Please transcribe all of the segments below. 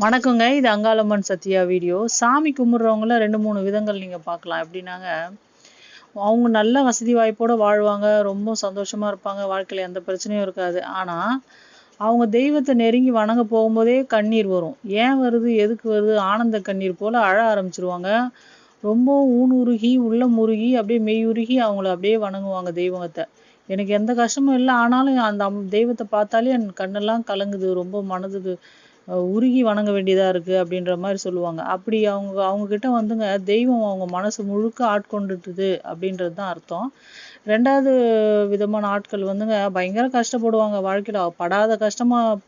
வணக்கங்க. இது அங்காளம்மன் சத்யா வீடியோ. சாமி கும்பிட்றவங்கள ரெண்டு மூணு விதங்கள் நீங்கள் பார்க்கலாம். எப்படின்னாங்க அவங்க நல்ல வசதி வாய்ப்போடு வாழ்வாங்க. ரொம்ப சந்தோஷமாக இருப்பாங்க. வாழ்க்கையில் எந்த பிரச்சனையும் இருக்காது. ஆனால் அவங்க தெய்வத்தை நெருங்கி வணங்க போகும்போதே கண்ணீர் வரும். ஏன் வருது? எதுக்கு வருது? ஆனந்த கண்ணீர் போல் அழ ஆரம்பிச்சிருவாங்க. ரொம்ப ஊனுருகி உள்ளம் உருகி அப்படியே மெய்யுருகி அவங்கள அப்படியே வணங்குவாங்க தெய்வத்தை. எனக்கு எந்த கஷ்டமும் இல்லை. ஆனாலும் அந்த அம் தெய்வத்தை பார்த்தாலே என் கண்ணெல்லாம் கலங்குது. ரொம்ப மனதுக்கு உருகி வணங்க வேண்டியதாக இருக்குது அப்படின்ற மாதிரி சொல்லுவாங்க. அப்படி அவங்க அவங்கக்கிட்ட வந்துங்க தெய்வம் அவங்க மனசு முழுக்க ஆட்கொண்டுட்டுது அப்படின்றது தான் அர்த்தம். ரெண்டாவது விதமான ஆட்கள் வந்துங்க பயங்கர கஷ்டப்படுவாங்க வாழ்க்கையில். படாத கஷ்டமாக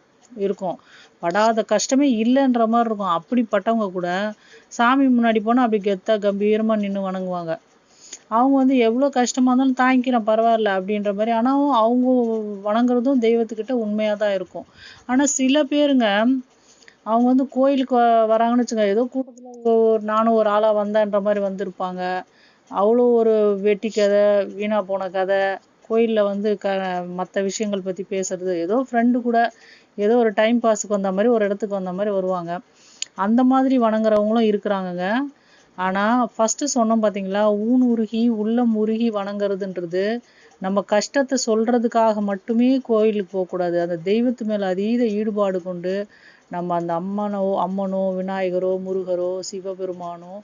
இருக்கும். படாத கஷ்டமே இல்லைன்ற மாதிரி இருக்கும். அப்படிப்பட்டவங்க கூட சாமி முன்னாடி போனால் அப்படி கெத்தாக கம்பீரமாக நின்று வணங்குவாங்க. அவங்க வந்து எவ்வளோ கஷ்டமாக இருந்தாலும் தாங்கிக்கிறேன் பரவாயில்ல அப்படின்ற மாதிரி. ஆனால் அவங்க வணங்குறதும் தெய்வத்துக்கிட்ட உண்மையாக தான் இருக்கும். ஆனால் சில பேருங்க அவங்க வந்து கோயிலுக்கு வ- வராங்கன்னு வச்சுங்க ஏதோ கூட்டத்தில் ஒரு நானும் ஒரு ஆளாக வந்தேன்ற மாதிரி வந்திருப்பாங்க. அவ்வளோ ஒரு வெட்டி கதை வீணாக போன கதை. கோயிலில் வந்து க மற்ற விஷயங்கள் பற்றி பேசுறது. ஏதோ ஃப்ரெண்டு கூட ஏதோ ஒரு டைம் பாஸுக்கு வந்த மாதிரி ஒரு இடத்துக்கு வந்த மாதிரி வருவாங்க. அந்த மாதிரி வணங்குறவங்களும் இருக்கிறாங்கங்க. ஆனால் ஃபஸ்ட்டு சொன்னோம் பார்த்தீங்களா ஊன் உருகி உள்ளம் உருகி வணங்குறதுன்றது நம்ம கஷ்டத்தை சொல்கிறதுக்காக மட்டுமே கோயிலுக்கு போகக்கூடாது அந்த தெய்வத்து மேலே அதீத ஈடுபாடு கொண்டு நம்ம அந்த அம்மனோ அம்மனோ விநாயகரோ முருகரோ சிவபெருமானோ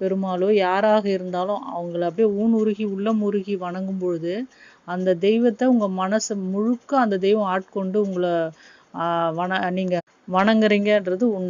பெருமாளோ யாராக இருந்தாலும் அவங்கள அப்படியே ஊன் உருகி உள்ளம் உருகி வணங்கும் பொழுது அந்த தெய்வத்தை உங்கள் மனசு முழுக்க அந்த தெய்வம் ஆட்கொண்டு உங்களை வண நீங்கள் வணங்குறீங்கன்றது உண்மை.